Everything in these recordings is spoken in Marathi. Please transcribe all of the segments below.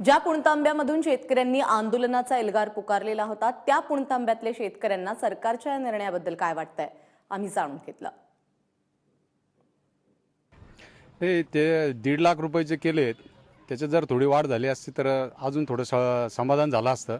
ज्या पुणतांब्यामधून शेतकऱ्यांनी आंदोलनाचा एल्गार पुकारलेला होता त्या पुणतांब्यातल्या शेतकऱ्यांना सरकारच्या या निर्णयाबद्दल काय वाटतंय? आम्ही जाणून घेतलं. हे ते दीड लाख रुपये जे त्याच्यात जर थोडी वाढ झाली असती तर अजून थोडं समाधान झालं असतं.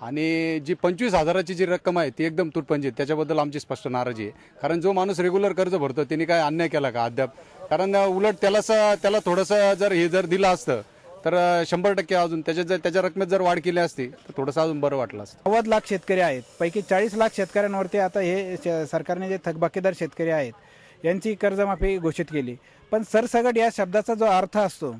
आणि जी पंचवीस हजाराची जी रक्कम आहे ती एकदम तुटपंची आहे. त्याच्याबद्दल आमची स्पष्ट नाराजी आहे. कारण जो माणूस रेग्युलर कर्ज भरतो त्यांनी काय अन्याय केला का अद्याप? कारण उलट त्यालाच त्याला थोडंसं जर हे जर दिलं असतं तर शंभर टक्के अजून त्याच्यात जर त्याच्या रकमेत जर वाढ केली असती तर थोडंसं अजून बरं वाटलं असतं. नव्वद लाख शेतकरी आहेत. पैकी चाळीस लाख शेतकऱ्यांवरती आता हे श- सरकारने जे थकबाकीदार शेतकरी आहेत यांची कर्जमाफी घोषित केली. पण सरसगट या शब्दाचा जो अर्थ असतो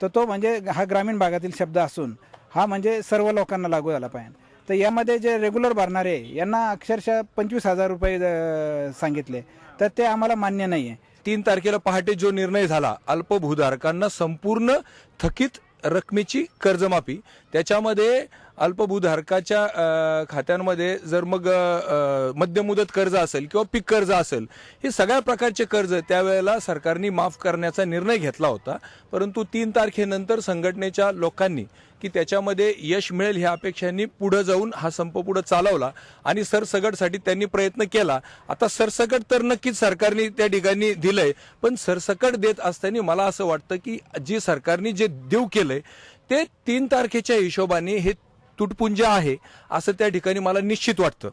तर तो म्हणजे हा ग्रामीण भागातील शब्द असून हा म्हणजे सर्व लोकांना लागू झाला पाहिजे. तर यामध्ये जे रेग्युलर भरणारे यांना अक्षरशः पंचवीस हजार रुपये अं, सांगितले. तर ते आम्हाला मान्य नाही आहे तीन तारखेला पहाटे जो निर्णय झाला अल्पभूधारकांना संपूर्ण थकीत रकमेची कर्जमाफी. त्याच्यामध्ये अल्पभूधारकाच्या खात्यांमध्ये जर मग मध्यमुदत कर्ज असेल किंवा पीक कर्ज असेल हे सगळ्या प्रकारचे कर्ज त्यावेळेला सरकारने माफ करण्याचा निर्णय घेतला होता. परंतु तीन तारखेनंतर संघटनेच्या लोकांनी की त्याच्यामध्ये यश मिळेल ह्या अपेक्षांनी पुढे जाऊन हा संप पुढे चालवला आणि सरसकटसाठी त्यांनी प्रयत्न केला. आता सरसकट तर नक्कीच सरकारने त्या ठिकाणी दिलंय पण सरसकट देत असताना मला असं वाटतं की जी सरकारने जे देऊ केलंय ते तीन तारखेच्या हिशोबाने हे तुटपुंज आहे असं त्या ठिकाणी मला निश्चित वाटतं.